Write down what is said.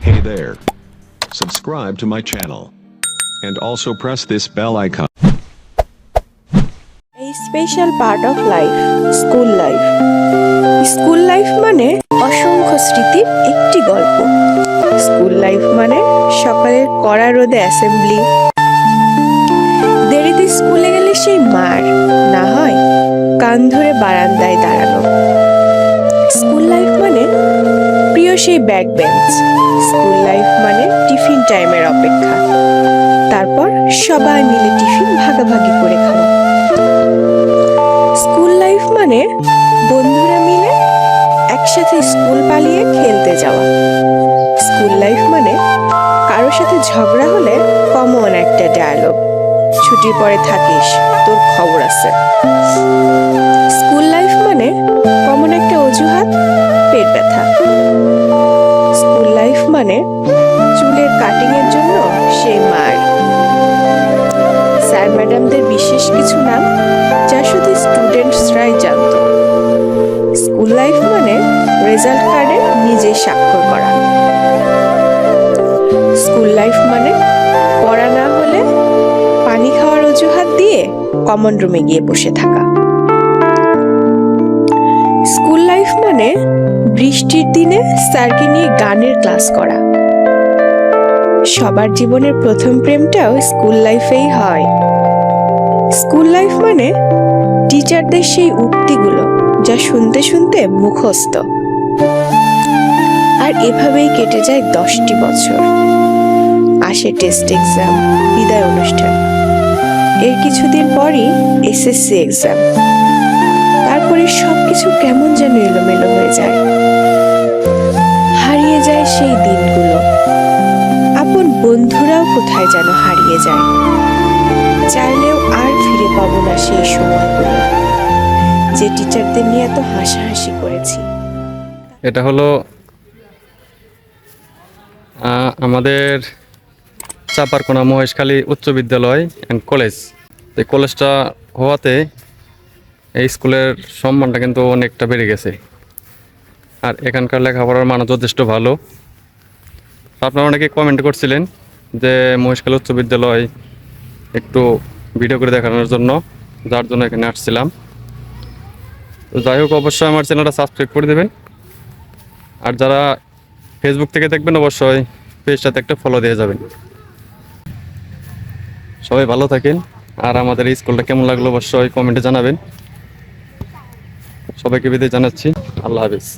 Hey there. Subscribe to my channel. And also press this bell icon. A special part of life, school life school life মানে অসংখ্য স্মৃতির একটি গল্প school life মানে সকালের কড়া রোদে অ্যাসেম্বলি দেরিতে স্কুলে গেলে সেই মার না হয় কান ধরে বারান্দায় দাঁড়ানো সেই ব্যাক বেঞ্চ। স্কুল লাইফ মানে টিফিন টাইমের অপেক্ষা। তারপর সবাই মিলে টিফিন ভাগাভাগি করে খাওয়া স্কুল লাইফ মানে বন্ধুরা মিলে একসাথে স্কুল পালিয়ে খেলতে যাওয়া। স্কুল লাইফ মানে কারোর সাথে ঝগড়া হলে কমন একটা ডায়ালগ ছুটির পরে থাকিস, তোর খবর আছে। স্কুল লাইফ মানে চুলের কাটিং এর জন্য সেই মার। স্যার ম্যাডামদের বিশেষ কিছু নাম যা শুধু স্টুডেন্টসরাই জানত। স্কুল লাইফ মানে রেজাল্ট কার্ডে নিজে স্বাক্ষর করা। স্কুল লাইফ মানে পড়া না হলে পানি খাওয়ার অজুহাত দিয়ে কমন রুমে গিয়ে বসে থাকা। স্কুল লাইফ মানে বৃষ্টির দিনে স্যারকে নিয়ে গানের ক্লাস করা। সবার জীবনের প্রথম প্রেমটাও স্কুল লাইফেই হয়। স্কুল লাইফ মানে টিচারদের সেই উক্তিগুলো যা শুনতে শুনতে মুখস্থ। আর এভাবেই কেটে যায় দশটি বছর। আসে টেস্ট এক্সাম, বিদায় অনুষ্ঠান। এর কিছুদিন পরই এসএসসি এক্সাম। তারপরে সবকিছু কেমন যেন এলোমেলো। বন্ধুরাও কোথায় যেন হারিয়ে যায়। চাইলেও আর ফিরে পাবো না সেই সময়গুলো, যে টিচারদের নিয়ে এত হাসাহাসি করেছি। এটা হলো আমাদের চাপারকোনা মহেশখালী উচ্চ বিদ্যালয় অ্যান্ড কলেজ এই কলেজটা হওয়াতে এই স্কুলের সম্মানটা কিন্তু অনেকটা বেড়ে গেছে। আর এখানকার লেখাপড়ার মান যথেষ্ট ভালো। আপনারা অনেকে কমেন্ট করছিলেন যে মহেশখালী উচ্চ বিদ্যালয় একটু ভিডিও করে দেখানোর জন্য, যার জন্য এখানে আসছিলাম। যাই হোক, অবশ্যই আমার চ্যানেলটা সাবস্ক্রাইব করে দেবেন। আর যারা ফেসবুক থেকে দেখবেন, অবশ্যই পেজটাতে একটা ফলো দিয়ে যাবেন। সবাই ভালো থাকেন, আর আমাদের স্কুলটা কেমন লাগল অবশ্যই কমেন্টে জানাবেন। সবাইকে বিদায় জানাচ্ছি, আল্লাহ হাফিজ।